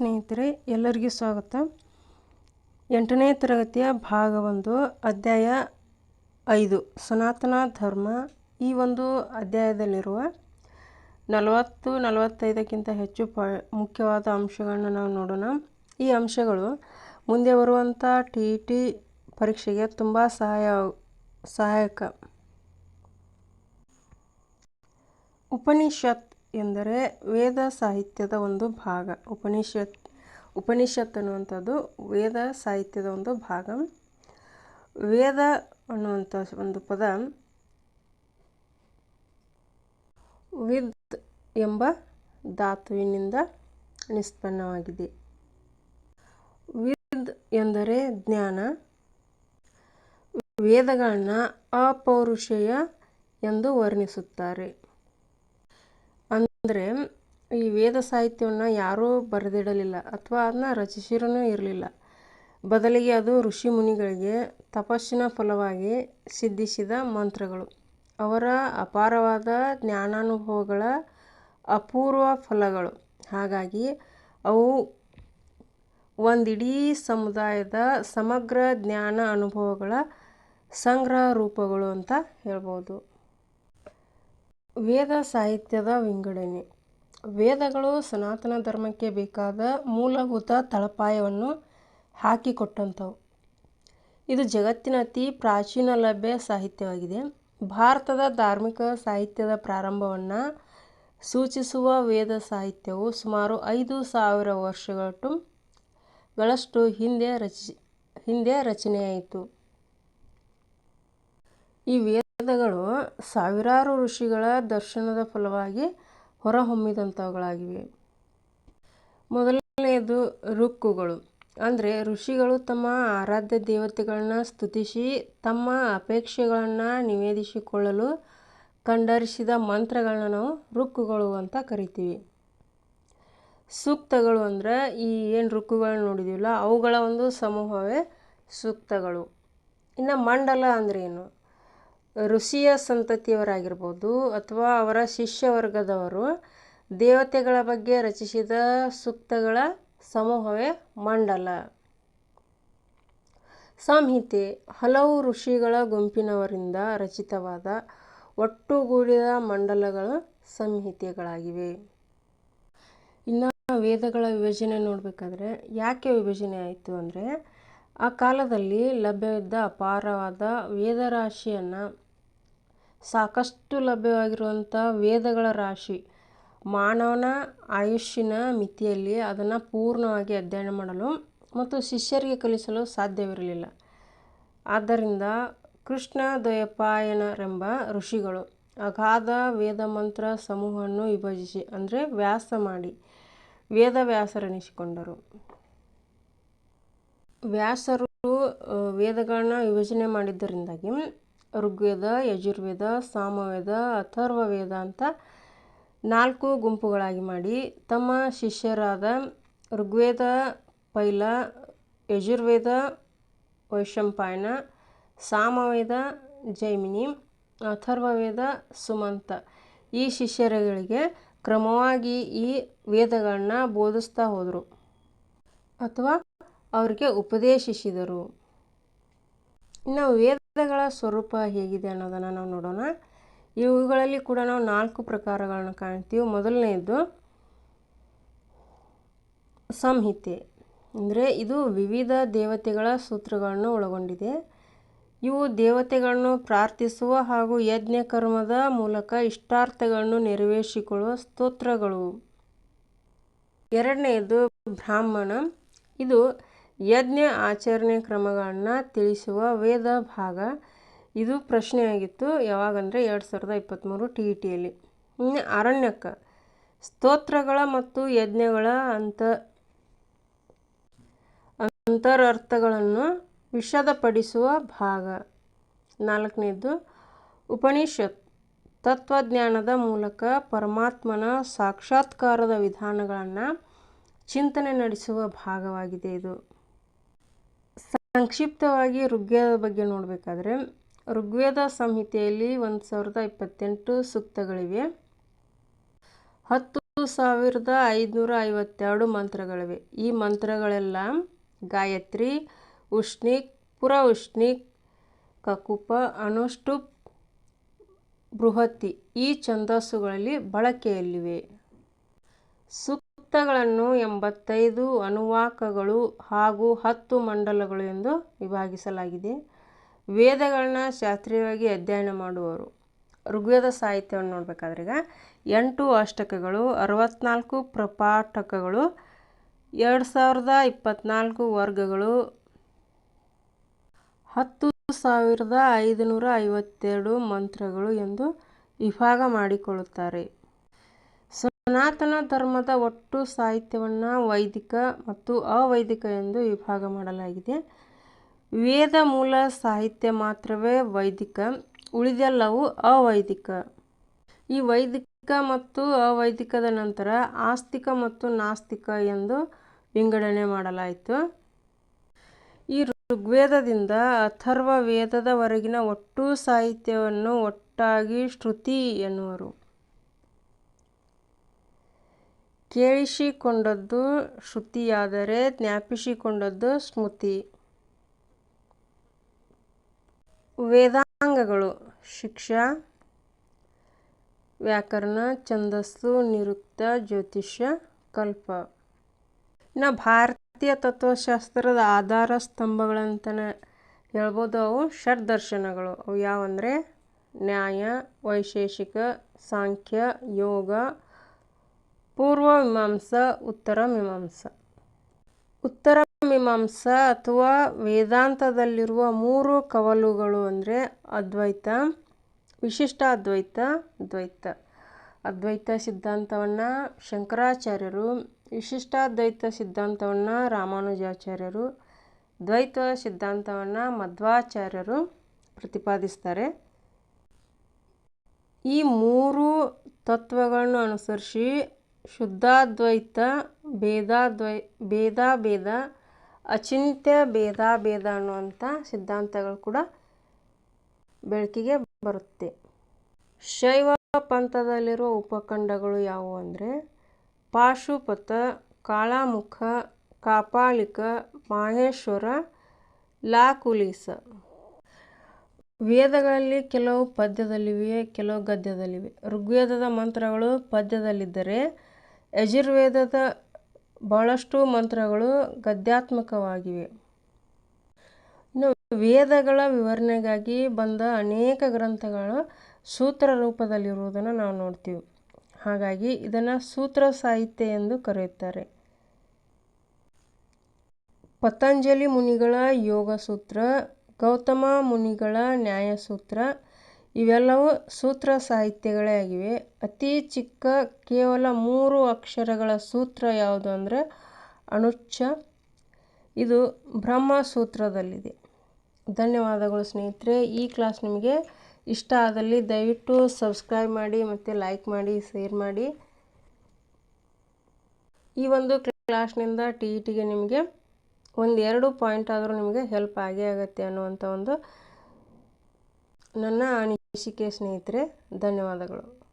ಸ್ನೇಹಿತರೆ, ಎಲ್ಲರಿಗೂ ಸ್ವಾಗತ. ಎಂಟನೇ ತರಗತಿಯ ಭಾಗ ಒಂದು, ಅಧ್ಯಾಯ ಐದು, ಸನಾತನ ಧರ್ಮ. ಈ ಒಂದು ಅಧ್ಯಾಯದಲ್ಲಿರುವ ನಲವತ್ತು, ನಲವತ್ತೈದಕ್ಕಿಂತ ಹೆಚ್ಚು ಪ, ಮುಖ್ಯವಾದ ಅಂಶಗಳನ್ನ ನಾವು ನೋಡೋಣ. ಈ ಅಂಶಗಳು ಮುಂದೆ ಬರುವಂಥ ಟಿ ಟಿ ಪರೀಕ್ಷೆಗೆ ತುಂಬ ಸಹಾಯ, ಸಹಾಯಕ. ಉಪನಿಷತ್ ಎಂದರೆ ವೇದ ಸಾಹಿತ್ಯದ ಒಂದು ಭಾಗ. ಉಪನಿಷತ್ ಉಪನಿಷತ್ ಅನ್ನುವಂಥದ್ದು ವೇದ ಸಾಹಿತ್ಯದ ಒಂದು ಭಾಗ. ವೇದ ಅನ್ನುವಂಥ ಒಂದು ಪದ ವಿದ್ ಎಂಬ ಧಾತುವಿನಿಂದ ನಿಷ್ಪನ್ನವಾಗಿದೆ. ವಿದ್ ಎಂದರೆ ಜ್ಞಾನ. ವೇದಗಳನ್ನ ಅಪೌರುಷೇಯ ಎಂದು ವರ್ಣಿಸುತ್ತಾರೆ. ಅಂದರೆ ಈ ವೇದ ಸಾಹಿತ್ಯವನ್ನು ಯಾರೂ ಬರೆದಿಡಲಿಲ್ಲ ಅಥವಾ ಅದನ್ನ ರಚಿಸಿರೂ ಇರಲಿಲ್ಲ. ಬದಲಿಗೆ ಅದು ಋಷಿ ಮುನಿಗಳಿಗೆ ತಪಸ್ಸಿನ ಫಲವಾಗಿ ಸಿದ್ಧಿಸಿದ ಮಂತ್ರಗಳು. ಅವರ ಅಪಾರವಾದ ಜ್ಞಾನಾನುಭವಗಳ ಅಪೂರ್ವ ಫಲಗಳು. ಹಾಗಾಗಿ ಅವು ಒಂದಿಡೀ ಸಮುದಾಯದ ಸಮಗ್ರ ಜ್ಞಾನ ಅನುಭವಗಳ ಸಂಗ್ರಹ ರೂಪಗಳು ಅಂತ ಹೇಳ್ಬೋದು. ವೇದ ಸಾಹಿತ್ಯದ ವಿಂಗಡಣೆ. ವೇದಗಳು ಸನಾತನ ಧರ್ಮಕ್ಕೆ ಬೇಕಾದ ಮೂಲಭೂತ ತಳಪಾಯವನ್ನು ಹಾಕಿಕೊಟ್ಟಂಥವು. ಇದು ಜಗತ್ತಿನ ಅತಿ ಪ್ರಾಚೀನ ಲಭ್ಯ ಸಾಹಿತ್ಯವಾಗಿದೆ. ಭಾರತದ ಧಾರ್ಮಿಕ ಸಾಹಿತ್ಯದ ಪ್ರಾರಂಭವನ್ನು ಸೂಚಿಸುವ ವೇದ ಸಾಹಿತ್ಯವು ಸುಮಾರು ಐದು ಸಾವಿರ ವರ್ಷಗಳಷ್ಟು ಗಳಷ್ಟು ಹಿಂದೆ ರಚಿ, ಹಿಂದೆ ರಚನೆಯಾಯಿತು. ಈ ವೇದಗಳು ಸಾವಿರಾರು ಋಷಿಗಳ ದರ್ಶನದ ಫಲವಾಗಿ ಹೊರಹೊಮ್ಮಿದಂಥವುಗಳಾಗಿವೆ. ಮೊದಲನೆಯದು ಋಕ್ಕುಗಳು. ಅಂದರೆ ಋಷಿಗಳು ತಮ್ಮ ಆರಾಧ್ಯ ದೇವತೆಗಳನ್ನ ಸ್ತುತಿಸಿ ತಮ್ಮ ಅಪೇಕ್ಷೆಗಳನ್ನು ನಿವೇದಿಸಿಕೊಳ್ಳಲು ಕಂಡರಿಸಿದ ಮಂತ್ರಗಳನ್ನ ನಾವು ಋಕ್ಕುಗಳು ಅಂತ ಕರಿತೀವಿ. ಸೂಕ್ತಗಳು ಅಂದರೆ ಈ ಏನು ಋಕ್ಕುಗಳನ್ನ ನೋಡಿದೀವಲ್ಲ ಅವುಗಳ ಒಂದು ಸಮೂಹವೇ ಸೂಕ್ತಗಳು. ಇನ್ನು ಮಂಡಲ ಅಂದರೆ ಏನು? ಋಷಿಯ ಸಂತತಿಯವರಾಗಿರ್ಬೋದು ಅಥವಾ ಅವರ ಶಿಷ್ಯವರ್ಗದವರು ದೇವತೆಗಳ ಬಗ್ಗೆ ರಚಿಸಿದ ಸೂಕ್ತಗಳ ಸಮೂಹವೇ ಮಂಡಲ. ಸಂಹಿತೆ. ಹಲವು ಋಷಿಗಳ ಗುಂಪಿನವರಿಂದ ರಚಿತವಾದ ಒಟ್ಟುಗೂಡಿದ ಮಂಡಲಗಳು ಸಂಹಿತೆಗಳಾಗಿವೆ. ಇನ್ನು ವೇದಗಳ ವಿಭಜನೆ ನೋಡಬೇಕಾದ್ರೆ ಯಾಕೆ ವಿಭಜನೆ ಆಯಿತು ಅಂದರೆ ಆ ಕಾಲದಲ್ಲಿ ಲಭ್ಯವಿದ್ದ ಅಪಾರವಾದ ವೇದರಾಶಿಯನ್ನು ಸಾಕಷ್ಟು ಲಭ್ಯವಾಗಿರುವಂಥ ವೇದಗಳ ರಾಶಿ. ಮಾನವನ ಆಯುಷ್ಯನ ಮಿತಿಯಲ್ಲಿ ಅದನ್ನು ಪೂರ್ಣವಾಗಿ ಅಧ್ಯಯನ ಮಾಡಲು ಮತ್ತು ಶಿಷ್ಯರಿಗೆ ಕಲಿಸಲು ಸಾಧ್ಯವಿರಲಿಲ್ಲ. ಆದ್ದರಿಂದ ಕೃಷ್ಣ ದ್ವಯಪಾಯನರೆಂಬ ಋಷಿಗಳು ಅಗಾಧ ವೇದ ಮಂತ್ರ ಸಮೂಹವನ್ನು ವಿಭಜಿಸಿ, ಅಂದರೆ ವ್ಯಾಸ ಮಾಡಿ ವೇದ ವ್ಯಾಸರೆನಿಸಿಕೊಂಡರು. ವ್ಯಾಸರು ವೇದಗಳನ್ನ ವಿಭಜನೆ ಮಾಡಿದ್ದರಿಂದಾಗಿ ಋಗ್ವೇದ, ಯಜುರ್ವೇದ, ಸಾಮವೇದ, ಅಥರ್ವವೇದ ಅಂತ ನಾಲ್ಕು ಗುಂಪುಗಳಾಗಿ ಮಾಡಿ ತಮ್ಮ ಶಿಷ್ಯರಾದ ಋಗ್ವೇದ, ಪೈಲ, ಯಜುರ್ವೇದ ವೈಶಂಪಾಯನ ಸಾಮವೇದ, ಜೈಮಿನಿ, ಅಥರ್ವವೇದ, ಸುಮಂತ ಈ ಶಿಷ್ಯರುಗಳಿಗೆ ಕ್ರಮವಾಗಿ ಈ ವೇದಗಳನ್ನ ಬೋಧಿಸ್ತಾ ಹೋದರು. ಅಥವಾ ಅವರಿಗೆ ಉಪದೇಶಿಸಿದರು. ಇನ್ನು ವೇದಗಳ ಸ್ವರೂಪ ಹೇಗಿದೆ ಅನ್ನೋದನ್ನು ನಾವು ನೋಡೋಣ. ಇವುಗಳಲ್ಲಿ ಕೂಡ ನಾವು ನಾಲ್ಕು ಪ್ರಕಾರಗಳನ್ನು ಕಾಣ್ತೀವಿ. ಮೊದಲನೆಯದು ಸಂಹಿತೆ. ಅಂದರೆ ಇದು ವಿವಿಧ ದೇವತೆಗಳ ಸೂತ್ರಗಳನ್ನು ಒಳಗೊಂಡಿದೆ. ಇವು ದೇವತೆಗಳನ್ನು ಪ್ರಾರ್ಥಿಸುವ ಹಾಗೂ ಯಜ್ಞ ಕರ್ಮದ ಮೂಲಕ ಇಷ್ಟಾರ್ಥಗಳನ್ನು ನೆರವೇರಿಸಿಕೊಳ್ಳುವ ಸ್ತೋತ್ರಗಳು. ಎರಡನೆಯದು ಬ್ರಾಹ್ಮಣ. ಇದು ಯಜ್ಞ ಆಚರಣೆ ಕ್ರಮಗಳನ್ನು ತಿಳಿಸುವ ವೇದ ಭಾಗ. ಇದು ಪ್ರಶ್ನೆಯಾಗಿತ್ತು. ಯಾವಾಗಂದರೆ ಎರಡು ಸಾವಿರದ ಇಪ್ಪತ್ತ್ಮೂರು ಟಿ ಇ ಟಿಯಲ್ಲಿ ಇನ್ನು ಅರಣ್ಯಕ. ಸ್ತೋತ್ರಗಳ ಮತ್ತು ಯಜ್ಞಗಳ ಅಂತ ಅಂತರರ್ಥಗಳನ್ನು ವಿಷದಪಡಿಸುವ ಭಾಗ. ನಾಲ್ಕನೇದು ಉಪನಿಷತ್ ತತ್ವಜ್ಞಾನದ ಮೂಲಕ ಪರಮಾತ್ಮನ ಸಾಕ್ಷಾತ್ಕಾರದ ವಿಧಾನಗಳನ್ನು ಚಿಂತನೆ ನಡೆಸುವ ಭಾಗವಾಗಿದೆ ಇದು. ಸಂಕ್ಷಿಪ್ತವಾಗಿ ಋಗ್ವೇದ ಬಗ್ಗೆ ನೋಡಬೇಕಾದ್ರೆ, ಋಗ್ವೇದ ಸಂಹಿತೆಯಲ್ಲಿ ಒಂದು ಸಾವಿರದ ಇಪ್ಪತ್ತೆಂಟು ಸೂಕ್ತಗಳಿವೆ. ಹತ್ತು ಸಾವಿರದ ಐದುನೂರ ಐವತ್ತೆರಡು ಮಂತ್ರಗಳಿವೆ. ಈ ಮಂತ್ರಗಳೆಲ್ಲ ಗಾಯತ್ರಿ, ಉಷ್ಣಿಕ್ ಪುರ ಉಷ್ಣಿಕ್ ಕಕುಪ, ಅನುಷ್ಠುಪ್ ಬೃಹತಿ ಈ ಛಂದಸ್ಸುಗಳಲ್ಲಿ ಬಳಕೆಯಲ್ಲಿವೆ. ಸೂಕ್ತಗಳನ್ನು ಎಂಬತ್ತೈದು ಅನುವಾಕಗಳು ಹಾಗೂ ಹತ್ತು ಮಂಡಲಗಳು ಎಂದು ವಿಭಾಗಿಸಲಾಗಿದೆ. ವೇದಗಳನ್ನ ಶಾಸ್ತ್ರೀಯವಾಗಿ ಅಧ್ಯಯನ ಮಾಡುವವರು. ಋಗ್ವೇದ ಸಾಹಿತ್ಯವನ್ನು ನೋಡಬೇಕಾದ್ರೆ ಈಗ ಎಂಟು ಅಷ್ಟಕಗಳು, ಅರವತ್ನಾಲ್ಕು ಪ್ರಪಾಠಕಗಳು, ಎರಡು ಸಾವಿರದ ಇಪ್ಪತ್ನಾಲ್ಕು ವರ್ಗಗಳು, ಹತ್ತು ಸಾವಿರದ ಐದುನೂರ ಐವತ್ತೆರಡು ಮಂತ್ರಗಳು ಎಂದು ವಿಭಾಗ ಮಾಡಿಕೊಳ್ಳುತ್ತಾರೆ. ಸನಾತನ ಧರ್ಮದ ಒಟ್ಟು ಸಾಹಿತ್ಯವನ್ನು ವೈದಿಕ ಮತ್ತು ಅವೈದಿಕ ಎಂದು ವಿಭಾಗ ಮಾಡಲಾಗಿದೆ. ವೇದ ಮೂಲ ಸಾಹಿತ್ಯ ಮಾತ್ರವೇ ವೈದಿಕ, ಉಳಿದೆಲ್ಲವೂ ಅವೈದಿಕ. ಈ ವೈದಿಕ ಮತ್ತು ಅವೈದಿಕದ ನಂತರ ಆಸ್ತಿಕ ಮತ್ತು ನಾಸ್ತಿಕ ಎಂದು ವಿಂಗಡಣೆ ಮಾಡಲಾಯಿತು. ಈ ಋಗ್ವೇದದಿಂದ ಅಥರ್ವ ವೇದದವರೆಗಿನ ಒಟ್ಟು ಸಾಹಿತ್ಯವನ್ನು ಒಟ್ಟಾಗಿ ಶ್ರುತಿ ಎನ್ನುವರು. ಕೇಳಿಸಿಕೊಂಡದ್ದು ಶ್ರುತಿಯಾದರೆ ಜ್ಞಾಪಿಸಿಕೊಂಡದ್ದು ಸ್ಮೃತಿ. ವೇದಾಂಗಗಳು. ಶಿಕ್ಷಾ. ವ್ಯಾಕರಣ. ಛಂದಸ್ಸು. ನಿರುಕ್ತ. ಜ್ಯೋತಿಷ್ಯ. ಕಲ್ಪ. ಇನ್ನು ಭಾರತೀಯ ತತ್ವಶಾಸ್ತ್ರದ ಆಧಾರ ಸ್ತಂಭಗಳಂತನೇ ಹೇಳ್ಬೋದು ಅವು ಷಡ್ದರ್ಶನಗಳು. ಅವು ಯಾವಂದರೆ ನ್ಯಾಯ, ವೈಶೇಷಿಕ, ಸಾಂಖ್ಯ, ಯೋಗ ಪೂರ್ವ ಮೀಮಾಂಸಾ ಉತ್ತರ ಮೀಮಾಂಸಾ ಉತ್ತರ ಮೀಮಾಂಸಾ ಅಥವಾ ವೇದಾಂತದಲ್ಲಿರುವ ಮೂರು ಕವಲುಗಳು ಅಂದರೆ ಅದ್ವೈತ, ವಿಶಿಷ್ಟ ಅದ್ವೈತ, ದ್ವೈತ. ಅದ್ವೈತ ಸಿದ್ಧಾಂತವನ್ನು ಶಂಕರಾಚಾರ್ಯರು ವಿಶಿಷ್ಟಾದ್ವೈತ ಸಿದ್ಧಾಂತವನ್ನು ರಾಮಾನುಜಾಚಾರ್ಯರು, ದ್ವೈತ ಸಿದ್ಧಾಂತವನ್ನು ಮಧ್ವಾಚಾರ್ಯರು ಪ್ರತಿಪಾದಿಸ್ತಾರೆ. ಈ ಮೂರು ತತ್ವಗಳನ್ನು ಅನುಸರಿಸಿ ಶುದ್ಧಾದ್ವೈತ ಭೇದಾಭೇದ, ಅಚಿಂತ್ಯ, ಭೇದಾಭೇದ ಅನ್ನುವಂಥ ಸಿದ್ಧಾಂತಗಳು ಕೂಡ ಬೆಳಕಿಗೆ ಬರುತ್ತೆ. ಶೈವ ಪಂಥದಲ್ಲಿರುವ ಉಪಖಂಡಗಳು ಯಾವುವು ಅಂದರೆ, ಪಾಶುಪತ, ಕಾಳಾಮುಖ, ಕಾಪಾಲಿಕ, ಮಾಹೇಶ್ವರ, ಲಾಕುಲೀಸ. ವೇದಗಳಲ್ಲಿ ಕೆಲವು ಪದ್ಯದಲ್ಲಿವೆ, ಕೆಲವು ಗದ್ಯದಲ್ಲಿವೆ. ಋಗ್ವೇದದ ಮಂತ್ರಗಳು ಪದ್ಯದಲ್ಲಿದ್ದರೆ ಯಜುರ್ವೇದದ ಬಹಳಷ್ಟು ಮಂತ್ರಗಳು ಗದ್ಯಾತ್ಮಕವಾಗಿವೆ. ಇನ್ನು ವೇದಗಳ ವಿವರಣೆಗಾಗಿ ಬಂದ ಅನೇಕ ಗ್ರಂಥಗಳು ಸೂತ್ರ ರೂಪದಲ್ಲಿರುವುದನ್ನು ನಾವು ನೋಡ್ತೀವಿ. ಹಾಗಾಗಿ ಇದನ್ನು ಸೂತ್ರ ಸಾಹಿತ್ಯ ಎಂದು ಕರೆಯುತ್ತಾರೆ. ಪತಂಜಲಿ ಮುನಿಗಳ ಯೋಗ ಸೂತ್ರ ಗೌತಮ ಮುನಿಗಳ ನ್ಯಾಯಸೂತ್ರ ಇವೆಲ್ಲವೂ ಸೂತ್ರ ಸಾಹಿತ್ಯಗಳೇ ಆಗಿವೆ. ಅತಿ ಚಿಕ್ಕ ಕೇವಲ ಮೂರು ಅಕ್ಷರಗಳ ಸೂತ್ರ ಯಾವುದು ಅಂದರೆ ಅನುಚ್ಛ. ಇದು ಬ್ರಹ್ಮಸೂತ್ರದಲ್ಲಿದೆ. ಧನ್ಯವಾದಗಳು ಸ್ನೇಹಿತರೆ. ಈ ಕ್ಲಾಸ್ ನಿಮಗೆ ಇಷ್ಟ ಆದಲ್ಲಿ ದಯವಿಟ್ಟು ಸಬ್ಸ್ಕ್ರೈಬ್ ಮಾಡಿ ಮತ್ತು ಲೈಕ್ ಮಾಡಿ, ಶೇರ್ ಮಾಡಿ. ಈ ಒಂದು ಕ್ಲಾಸ್ನಿಂದ ಟಿ ಇ ಟಿಗೆ ನಿಮಗೆ ಒಂದು ಎರಡು ಪಾಯಿಂಟ್ ಆದರೂ ನಿಮಗೆ ಹೆಲ್ಪ್ ಆಗೇ ಆಗುತ್ತೆ ಅನ್ನುವಂಥ ಒಂದು ನನ್ನ ಅನಿಸಿಕೆ ಸ್ನೇಹಿತರೆ ಧನ್ಯವಾದಗಳು.